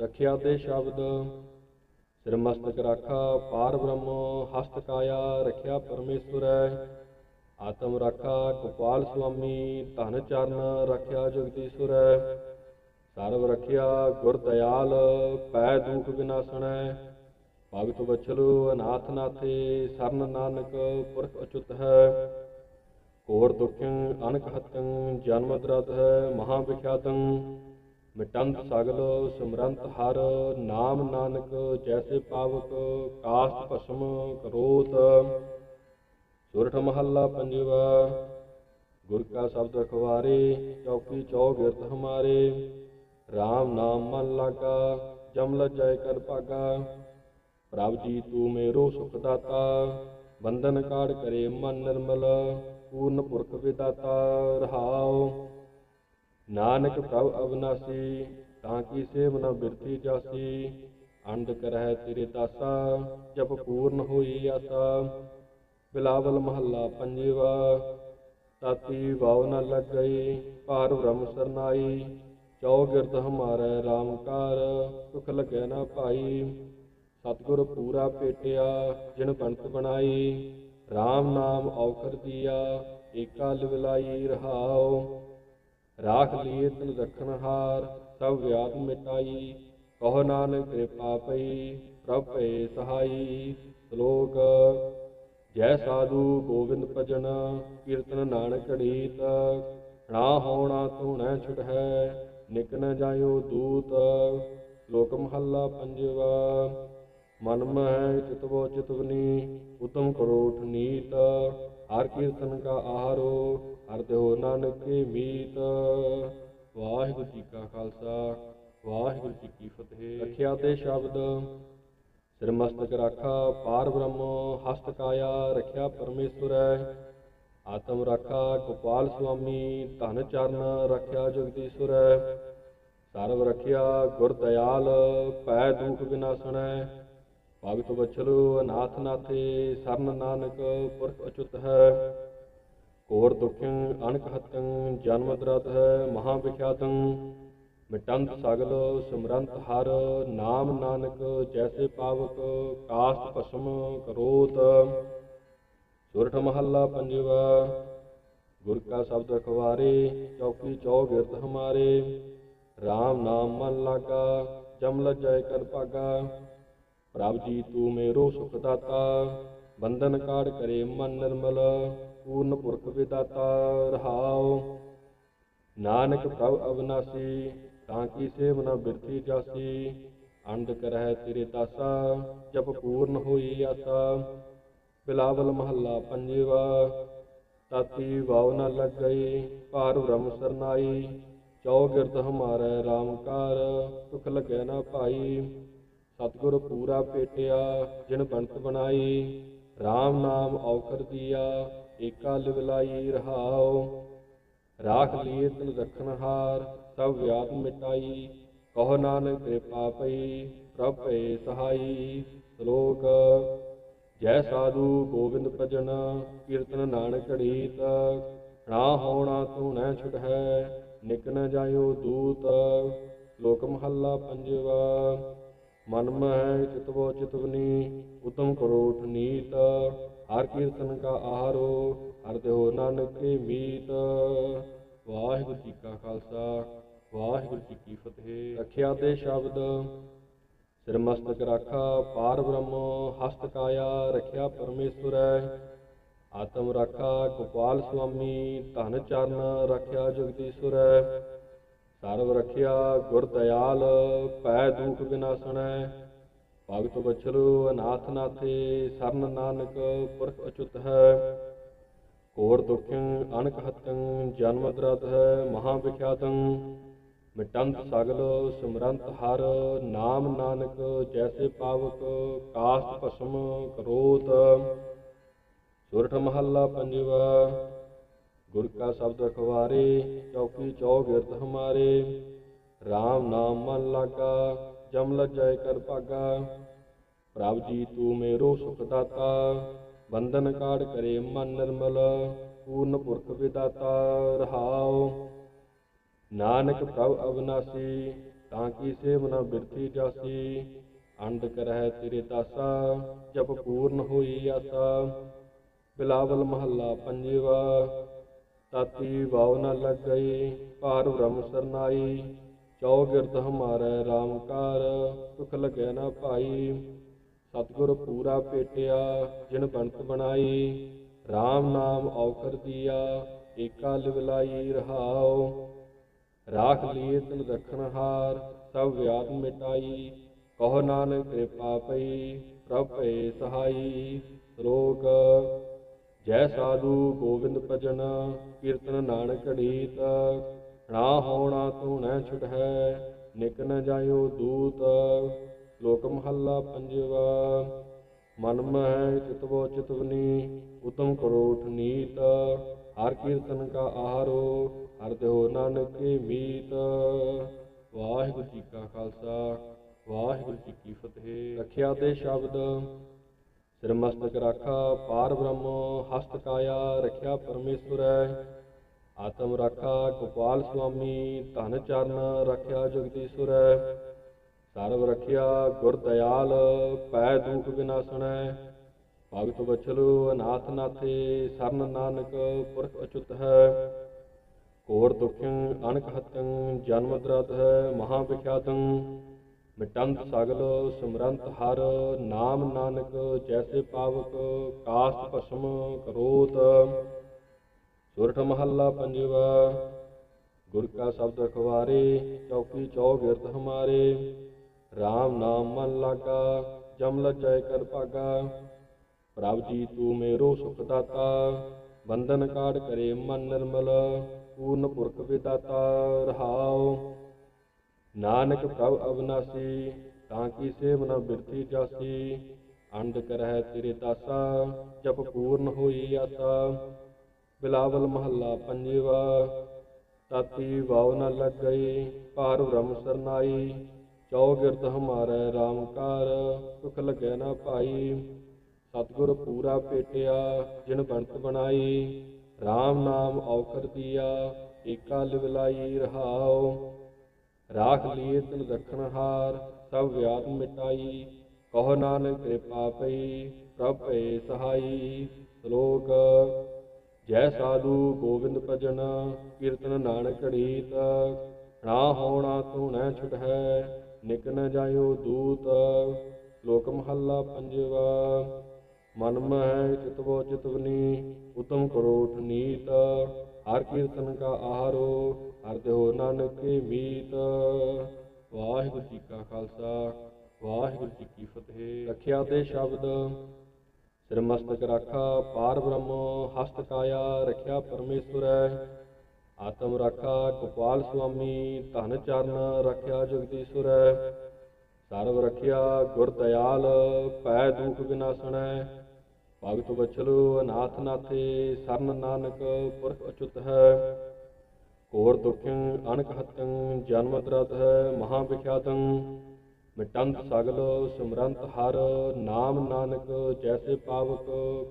ਰੱਖਿਆ ਤੇ ਸ਼ਬਦ। ਸਿਰ ਮਸਤਕ ਰਾਖਾ, ਪਾਰ ਬ੍ਰਹਮ, ਹਸਤ ਕਾਇਆ, ਰੱਖਿਆ ਪਰਮੇਸ਼ਵਰੈ ਆਤਮ ਰਾਖਾ, ਗੋਪਾਲ ਸੁਆਮੀ, ਧਨ ਚਰਨ, ਰੱਖਿਆ ਜਗਦੀਸ਼ਵਰੈ ਸਰਵ ਰੱਖਿਆ, ਗੁਰ ਦਇਆਲ, ਪੈ ਦੁਖ ਵਿਨਾਸ਼ਣੈ ਭਗਤ ਵਛਲੂ ਅਨਾਥ ਨਾਥੇ, ਸਰਨ ਨਾਨਕ, ਪੁਰਖ ਅਚੁਤ ਹੈ। ਕੋਰ ਦੁਖੰ ਅਨਕ ਹਤੰ ਜਨਮ ਦਰਦ ਹੈ, ਮਹਾ ਵਿਖਿਆਤੰ ਮਿਟੰਤ ਸਗਲ ਸਿਮਰੰਤ ਹਰ, ਨਾਮ ਨਾਨਕ ਜੈਸੇ ਪਾਵਕ ਕਾਸ਼ਟ ਭਸਮ ਕਰੋਤ। ਸੁਰਠ ਮਹੱਲਾ ਪੰਜਵਾ, ਗੁਰ ਕਾ ਸ਼ਬਦ ਰਖਵਾਰੇ ਚੌਕੀ ਚੌ ਬਿਰਤ ਹਮਾਰੇ। RAM ਨਾਮ ਮਨ ਲਾਗਾ, ਜਮਲ ਲਜੈ ਕਰ ਭਾਗਾ। ਪ੍ਰਭ ਜੀ ਤੂੰ ਮੇਰੋ ਸੁਖ ਦਾਤਾ, ਬੰਧਨ ਕਾੜ ਕਰੇ ਮਨ ਨਿਰਮਲ, ਪੂਰਨ ਪੁਰਖ ਵਿਦਾਤਾ ਰਹਾਓ ਨਾਨਕ ਪ੍ਰਭ ਅਵਨਾਸੀ, ਤਾਂ ਕੀ ਸੇਵ ਨ ਬਿਰਤੀ ਜਾਸੀ? ਅੰਡ ਕਰਹਿ ਤੇਰੇ ਦਾਸਾ, ਜਪ ਪੂਰਨ ਹੋਈ ਆਸਾ। ਬਿਲਾਵਲ ਮਹੱਲਾ ਪੰਜਵਾ, ਤਾਤੀ ਵਾਵ ਨ ਲੱਗ ਗਈ ਭਾਰ ਬ੍ਰਹਮ ਸਰਨਾਈ। ਚੌ ਗਿਰਦ ਹਮਾਰੇ ਰਾਮਕਾਰ ਸੁਖ ਲਗੈ ਨਾ ਭਾਈ। ਸਤਿਗੁਰ ਪੂਰਾ ਪੇਟਿਆ, ਜਿਨ ਪੰਥ ਬਣਾਈ। RAM ਨਾਮ ਔਖਰ ਦੀਆ, ਏਕਾ ਲਿਵਲਾਈ ਰਹਾਉ। ਰਾਖ ਲੀਏ ਤਨ ਰਖਣ ਸਭ ਵਿਆਦ ਮਿਟਾਈ, ਕਹੋ ਨਾਨਕ ਕਿਰਪਾ ਪਈ, ਪ੍ਰਭ ਭਏ ਸਹਾਈ। ਸ਼ਲੋਕ, ਜੈ ਸਾਧੂ ਗੋਬਿੰਦ ਭਜਨ, ਕੀਰਤਨ ਨਾਨਕ ਢੀਤ ਨਾ ਹੋਣਾ ਧੂਣੈ ਛੁਟ ਹੈ ਨਿਕ ਨ ਜਾਇਓ ਦੂਤ। ਲੋਕ ਮਹੱਲਾ ਪੰਜਵਾ, ਮਨ ਮਹਿ ਚਿਤਵੋ ਚਿਤਵਨੀ, ਉਤਮ ਕਰੋ ਨੀਤ। ਹਰ ਕੀਰਤਨ ਕਾ ਆਹਾਰੋ, ਹਰ ਦਿਓ ਨਾਨਕ ਕੀ ਮੀਤ। ਵਾਹਿਗੁਰੂ ਜੀ ਕਾ ਖਾਲਸਾ, ਵਾਹਿਗੁਰੂ ਜੀ ਕੀ ਫਤਿਹ। ਰਖਿਆ ਤੇ ਸ਼ਬਦ, ਸਿਰ ਮਸਤਕ ਰਾਖਾ ਪਾਰ ਬ੍ਰਹਮ, ਹਸਤ ਕਾਇਆ ਰਖਿਆ ਪਰਮੇਸ਼ਵਰੈ ਆਤਮ ਰਾਖਾ ਗੋਪਾਲ ਸੁਆਮੀ, ਧਨ ਚਰਨ ਰਖਿਆ ਹੈ। ਸਰਵ ਰਖਿਆ ਗੁਰ ਦਇਆਲ ਪੈ ਦੁਖ ਵਿਨਾਸ਼ਣੈ ਭਗਤ ਵਛਲੂ ਅਨਾਥ ਨਾਥੇ, ਸਰਨ ਨਾਨਕ ਪੁਰਖ ਅਚੁਤ ਹੈ। ਕੋਰ ਦੁਖੰ ਅਨਕ ਹਤੰ ਜਨਮ ਦਰਤ ਹੈ, ਮਹਾ ਵਿਖਿਆਤੰ। ਮਿਟੰਤ ਸਗਲ, ਸਿਮਰੰਤ ਹਰ, ਨਾਮ ਨਾਨਕ, ਜੈਸੇ ਪਾਵਕ ਕਾਸ਼ਟ ਭਸਮ ਕਰੋਤ। ਸੁਰਠ ਮਹੱਲਾ ਪੰਜਵਾ, ਗੁਰ ਕਾ ਸ਼ਬਦ ਰਖਵਾਰੇ ਚੌਕੀ ਚੌ ਬਿਰਤ ਹਮਾਰੇ। RAM ਨਾਮ ਮਨ ਲਾਗਾ, ਜਮ ਲਜੈ ਕਰ ਭਾਗਾ। ਪ੍ਰਭ ਜੀ ਤੂੰ ਮੇਰੋ ਸੁਖ ਦਾਤਾ ਬੰਧਨ ਕਾੜ ਕਰੇ ਮਨ ਨਿਰਮਲ, ਪੂਰਨ ਪੁਰਖ ਵਿਦਾਤਾ, ਰਹਾਉ। ਨਾਨਕ ਪ੍ਰਭ ਅਵਨਾਸੀ, ਤਾਂ ਕੀ ਸੇਵ ਨ ਬਿਰਤੀ ਜਾਸੀ। ਅੰਡ ਕਰਹਿ ਤੇਰੇ ਦਾਸਾ, ਜਪ ਪੂਰਨ ਹੋਈ ਆਸਾ। ਬਿਲਾਵਲ ਮਹੱਲਾ ਪੰਜਵਾ, ਤਾਤੀ ਵਾਵ ਨ ਲੱਗ ਗਈ ਭਾਰ ਬ੍ਰਹਮ ਸਰਨਾਈ। ਚੌ ਗਿਰਦ ਹਮਾਰੇ RAM ਕਾਰ, ਸੁਖ ਲਗੈ ਨਾ ਭਾਈ ਸਤਿਗੁਰ ਪੂਰਾ ਭੇਟਿਆ ਜਿਨ ਬੰਤ ਬਣਾਈ RAM ਨਾਮ ਔਖਰ ਦੀਆ, ਏਕਾ ਲਿਵਲਾਈ ਰਹਾਉ। ਰਾਖ ਲੀਏ ਤਨ ਰਖਣ ਸਭ ਵਿਆਦ ਮਿਟਾਈ, ਕਹੋ ਨਾਨਕ ਕਿਰਪਾ ਪਈ, ਪ੍ਰਭ ਭਏ ਸਹਾਈ। ਸ਼ਲੋਕ, ਜੈ ਸਾਧੂ ਗੋਬਿੰਦ ਭਜਨ, ਕੀਰਤਨ ਨਾਨਕ ਢੀਤ ਨਾ ਹੋਣਾ ਧੂਣੈ ਛੁਟ ਹੈ ਨਿਕ ਨ ਜਾਇਓ ਦੂਤ। ਲੋਕ ਮਹੱਲਾ ਪੰਜਵਾ। ਮਨ ਮਹਿ ਚਿਤਵੋ ਚਿਤਵਨੀ ਉਤਮ ਕਰੋ ਠਨੀਤ ਹਰ ਕੀਰਤਨ ਕਾ ਆਹਾਰੋ, ਹਰ ਦੇਹੁ ਨਾਨਕ ਕੀ ਮੀਤ। ਵਾਹਿਗੁਰੂ ਜੀ ਕਾ ਖਾਲਸਾ, ਵਾਹਿਗੁਰੂ ਜੀ ਕੀ ਫਤਿਹ। ਰਖਿਆ ਤੇ ਸ਼ਬਦ, ਸਿਰ ਮਸਤਕ ਰਾਖਾ, ਪਾਰ ਬ੍ਰਹਮ, ਹਸਤ ਕਾਇਆ, ਰਖਿਆ ਪਰਮੇਸ਼ਵਰੈ ਆਤਮ ਰਾਖਾ, ਗੋਪਾਲ ਸੁਆਮੀ, ਧਨ ਚਰਨ, ਰਖਿਆ ਜਗਦੀਸ਼ਵਰੈ ਸਰਵ ਰਖਿਆ ਗੁਰ ਦਇਆਲ ਪੈ ਦੁਖ ਵਿਨਾਸ਼ਣੈ ਭਗਤ ਵਛਲੂ ਅਨਾਥ ਨਾਥੇ, ਸਰਨ ਨਾਨਕ ਪੁਰਖ ਅਚੁਤ ਹੈ। ਕੋਰ ਦੁਖੰ ਅਨਕ ਹਤੰ ਜਨਮ ਦਰਦ ਹੈ, ਮਹਾ ਵਿਖਿਆਤੰ ਮਿਟੰਤ ਸਗਲ, ਸਿਮਰੰਤ ਹਰ, ਨਾਮ ਨਾਨਕ ਜੈਸੇ ਪਾਵਕ, ਕਾਸ਼ਟ ਭਸਮ ਕਰੋਤ। ਸੁਰਠ ਮਹੱਲਾ ਪੰਜਵਾ ਗੁਰ ਕਾ ਸ਼ਬਦ ਰਖਵਾਰੇ ਚੌਕੀ ਚੌ ਬਿਰਤ ਹਮਾਰੇ। RAM ਨਾਮ ਮਨ ਲਾਗਾ, ਜਮ ਲਜੈ ਕਰ ਭਾਗਾ। ਪ੍ਰਭ ਜੀ ਤੂੰ ਮੇਰੋ ਸੁਖ ਦਾਤਾ, ਬੰਧਨ ਕਾੜ ਕਰੇ ਮਨ ਨਿਰਮਲ, ਪੂਰਨ ਪੁਰਖ ਵਿਦਾਤਾ, ਰਹਾਉ। ਨਾਨਕ ਪ੍ਰਭ ਅਵਨਾਸੀ, ਤਾਂ ਕੀ ਸੇਵ ਨ ਬਿਰਥੀ ਜਾਸੀ। ਅੰਡ ਕਰਹਿ ਤੇਰੇ ਦਾਸਾ, ਜਪ ਪੂਰਨ ਹੋਈ ਆਸਾ। ਬਿਲਾਵਲ ਮਹੱਲਾ ਪੰਜਵਾ ਤਾਤੀ ਵਾਵ ਨ ਲਗ ਗਈ ਭਾਰ ਬ੍ਰਹਮ ਸਰਨਾਈ। ਚੌ ਗਿਰਦ ਹਮਾਰੈ RAM ਸੁਖ ਲਗੈ ਨਾ ਭਾਈ। ਸਤਿਗੁਰ ਪੂਰਾ ਭੇਟਿਆ ਜਿਨ ਬੰਤ ਬਣਾਈ। RAM ਨਾਮ ਔਖਰ ਦੀਆ, ਏਕਾ ਲਿਵਲਾਈ ਰਹਾਉ। ਰਾਖ ਲੀਏ ਤਿਨ ਰਖਣ ਹਾਰ, ਸਭ ਵਿਆਦ ਮਿਟਾਈ। ਕਹੋ ਨਾਨਕ ਕਿਰਪਾ ਪਈ, ਪ੍ਰਭ ਭਏ ਸਹਾਈ। ਰੋਗ ਜੈ ਸਾਧੂ ਗੋਬਿੰਦ ਭਜਨ, ਕੀਰਤਨ ਨਾਨਕ ਢੀਤ ਨਾ ਹੋਣਾ ਤੂੰ ਨੈ ਛੁਟਹਿ ਨਿਕ ਨ ਜਾਇਓ ਦੂਤ, ਲੋਕ ਮਹੱਲਾ ਪੰਜਵਾ। ਮਨ ਮਹਿ ਚਿਤਵੋ ਚਿਤਵਨੀ ਉਤਮ ਕਰੋਠ ਨੀਤ, ਹਰ ਕੀਰਤਨ ਕਾ ਆਹਾਰੋ, ਹਰ ਦੇਹੁ ਨਾਨਕ ਕੇ ਮੀਤ। ਵਾਹਿਗੁਰੂ ਜੀ ਕਾ ਖਾਲਸਾ, ਵਾਹਿਗੁਰੂ ਜੀ ਕੀ ਫਤਿਹ। ਰੱਖਿਆ ਤੇ ਸ਼ਬਦ ਸਿਰ ਮਸਤਕ ਰਾਖਾ, ਪਾਰ ਬ੍ਰਹਮ, ਹਸਤ ਕਾਇਆ, ਰੱਖਿਆ ਪਰਮੇਸ਼ਵਰ ਆਤਮ ਰਾਖਾ, ਗੋਪਾਲ ਸੁਆਮੀ, ਧਨ ਚਰਨ, ਰਖਿਆ ਜਗਦੀਸ਼ਵਰ ਸਰਵ ਰੱਖਿਆ, ਗੁਰ ਦਇਆਲ, ਪੈ ਦੁਖ ਵਿਨਾਸ਼ਣੈ ਭਗਤ ਬਚਲੂ ਅਨਾਥ ਨਾਥੇ, ਸਰਨ ਨਾਨਕ, ਪੁਰਖ ਅਚੁਤ ਹੈ। ਕੋਰ ਦੁਖੰ ਅਣਕ ਹਤੰ ਜਨਮ ਦਰਦ ਹੈ, ਮਹਾ ਵਿਖਿਆਤੰ ਮਿਟੰਤ ਸਗਲ ਸਿਮਰੰਤ ਹਰ, ਨਾਮ ਨਾਨਕ ਜੈਸੇ ਪਾਵਕ, ਕਾਸਤ ਭਸਮ ਕਰੋਤ। ਸੁਰਠ ਮਹੱਲਾ ਪੰਜਵਾ, ਗੁਰ ਕਾ ਸ਼ਬਦ ਅਖਵਾਰੇ ਚੌਕੀ ਚੌ ਗਿਰਤ ਹਮਾਰੇ। RAM ਨਾਮ ਮਨ ਲਾਗਾ ਜਮਲ ਲਜੈ ਕਰ ਭਾਗਾ। ਪ੍ਰਭ ਜੀ ਤੂੰ ਮੇਰੋ ਸੁਖ ਦਾਤਾ, ਬੰਧਨ ਕਾੜ ਕਰੇ ਮਨ ਨਿਰਮਲ, ਪੂਰਨ ਪੁਰਖ ਵਿਦਾਤਾ ਰਹਾਓ ਨਾਨਕ ਪ੍ਰਭ ਅਵਨਾਸੀ, ਤਾਂ ਕੀ ਸੇਵ ਨ ਬਿਰਥੀ ਜਾਸੀ। ਅੰਡ ਕਰਹਿ ਤੇਰੇ ਦਾਸਾ, ਜਪ ਪੂਰਨ ਹੋਈ ਆਸਾ। ਬਿਲਾਵਲ ਮਹੱਲਾ ਪੰਜਵਾ, ਤਾਤੀ ਵਾਵ ਨ ਲੱਗ ਗਈ ਭਾਰ ਬ੍ਰਹਮ ਸਰਨਾਈ। ਚੌ ਗਿਰਦ ਹਮਾਰੈ RAM ਸੁਖ ਲਗੈ ਨਾ ਭਾਈ ਸਤਿਗੁਰ ਪੂਰਾ ਪੇਟਿਆ, ਜਿਨ ਬੰਤ ਬਣਾਈ। RAM ਨਾਮ ਔਖਰ ਦੀਆ, ਏਕਾ ਲਿਵਲਾਈ ਰਹਾਉ। ਰਾਖ ਲੀਏ ਤਿਨ ਰਖਣ ਹਾਰ, ਸਭ ਵਿਆਦ ਮਿਟਾਈ, ਕਹੋ ਨਾਨਕ ਕਿਰਪਾ ਪਈ, ਪ੍ਰਭ ਭਏ ਸਹਾਈ। ਸ਼ਲੋਕ, ਜੈ ਸਾਧੂ ਗੋਬਿੰਦ ਭਜਨ, ਕੀਰਤਨ ਨਾਨਕ ਰੀਤ ਨਾ ਹੋਣਾ ਤੂੰ ਨੈ ਛੁਟਹਿ, ਨਿਕ ਨ ਜਾਇਓ ਦੂਤ। ਲੋਕ ਮਹੱਲਾ ਪੰਜਵਾ। ਮਨ ਮਹਿ ਚਿਤਵੋ ਚਿਤਵਨੀ ਉਤਮ ਕਰੋਠ ਨੀਤ ਹਰ ਕੀਰਤਨ ਕਾ ਆਹਾਰੋ, ਹਰ ਦੇਹੁ ਨਾਨਕ ਕੇ ਮੀਤ। ਵਾਹਿਗੁਰੂ ਜੀ ਕਾ ਖਾਲਸਾ, ਵਾਹਿਗੁਰੂ ਜੀ ਕੀ ਫਤਿਹ। ਰੱਖਿਆ ਤੇ ਸ਼ਬਦ, ਸਿਰ ਮਸਤਕ ਰਾਖਾ ਪਾਰ ਬ੍ਰਹਮ, ਹਸਤ ਕਾਇਆ ਰੱਖਿਆ ਪਰਮੇਸ਼ਵਰ। ਆਤਮ ਰਾਖਾ ਗੋਪਾਲ ਸੁਆਮੀ, ਧਨ ਚਰਨ ਰਖਿਆ ਜਗਦੀਸ਼ਵਰ। ਸਰਵ ਰੱਖਿਆ ਗੁਰ ਦਇਆਲ ਪੈ ਦੁਖ ਵਿਨਾਸ਼ਣੈ ਭਗਤ ਬਚਲੂ ਅਨਾਥ ਨਾਥੇ, ਸਰਨ ਨਾਨਕ ਪੁਰਖ ਅਚੁਤ ਹੈ। ਕੋਰ ਦੁਖੰ ਅਨਕ ਹਤੰ ਜਨਮ ਦਰਦ ਹੈ, ਮਹਾ ਵਿਖਿਆਤੰ। ਮਿਟੰਤ ਸਗਲ, ਸਿਮਰੰਤ ਹਰ, ਨਾਮ ਨਾਨਕ, ਜੈਸੇ ਪਾਵਕ,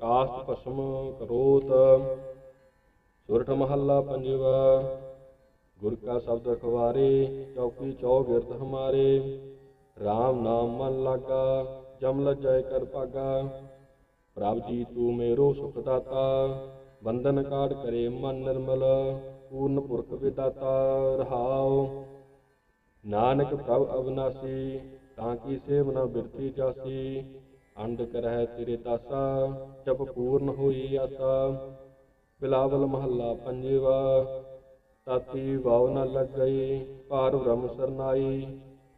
ਕਾਸਤ ਭਸਮ ਕਰੋਤ। ਸੁਰਠ ਮਹੱਲਾ ਪੰਜਵਾ, ਗੁਰ ਕਾ ਸ਼ਬਦ ਅਖਵਾਰੇ, ਚੌਕੀ ਚੌ ਗਿਰਤ ਹਮਾਰੇ। RAM ਨਾਮ ਮਨ ਲਾਗਾ, ਜਮ ਲਜੈ ਕਰ ਭਾਗਾ। ਪ੍ਰਭ ਜੀ ਤੂੰ ਮੇਰੋ ਸੁਖ ਦਾਤਾ ਬੰਧਨ ਕਾੜ ਕਰੇ ਮਨ ਨਿਰਮਲ, ਪੂਰਨ ਪੁਰਖ ਵਿਦਾਤਾ, ਰਹਾਉ। ਨਾਨਕ ਪ੍ਰਭ ਅਵਨਾਸੀ, ਤਾਂ ਕੀ ਸੇਵ ਨਾ ਬਿਰਥੀ ਜਾਸੀ। ਅੰਡ ਕਰਹਿ ਤੇਰੇ ਦਾਸਾ, ਜਪ ਪੂਰਨ ਹੋਈ ਆਸਾ। ਬਿਲਾਵਲ ਮਹੱਲਾ ਪੰਜਵਾ, ਤਾਤੀ ਵਾਵ ਨ ਲੱਗ ਗਈ ਭਾਰ ਬ੍ਰਹਮ ਸਰਨਾਈ।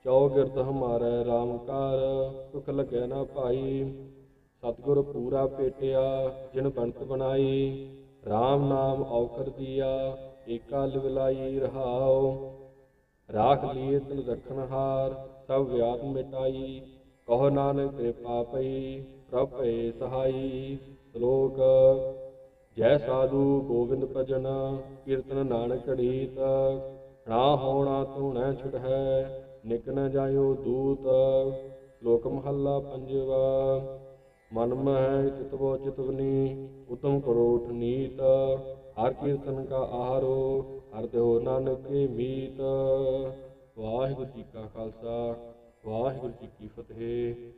ਚੌ ਗਿਰਦ ਹਮਾਰੈ RAM ਕਾਰ, ਸੁਖ ਲਗੈ ਨਾ ਭਾਈ। ਸਤਿਗੁਰ ਪੂਰਾ ਪੇਟਿਆ, ਜਿਨ ਬੰਤ ਬਣਾਈ RAM ਨਾਮ ਔਖਰ ਦੀਆ, ਏਕਾ ਲਿਵਲਾਈ ਰਹਾਉ। ਰਾਖ ਲੀਏ ਤਿਨ ਰਖਣ ਸਭ ਵਿਆਦ ਮਿਟਾਈ, ਕਹੋ ਨਾਨਕ ਕਿਰਪਾ ਪਈ, ਪ੍ਰਭ ਭਏ ਸਹਾਈ। ਸ਼ਲੋਕ, ਜੈ ਸਾਧੂ ਗੋਬਿੰਦ ਭਜਨ, ਕੀਰਤਨ ਨਾਨਕ ਢੀਤ ਨਾ ਹੋਣਾ ਤੂੰ ਨੈ ਛੁਟਹਿ, ਨਿਕ ਨ ਜਾਇਓ ਦੂਤ। ਲੋਕ ਮਹੱਲਾ ਪੰਜਵਾ। ਮਨ ਮਹਿ ਚਿਤਵੋ ਚਿਤਵਨੀ ਉਤਮ ਕਰੋਠ ਨੀਤ, ਹਰ ਕੀਰਤਨ ਕਾ ਆਹਾਰੋ ਹਰ ਦੇਹੁ ਨਾਨਕ ਕੇ ਮੀਤ। ਵਾਹਿਗੁਰੂ ਜੀ ਕਾ ਖਾਲਸਾ, ਵਾਹਿਗੁਰੂ ਜੀ ਕੀ ਫਤਿਹ।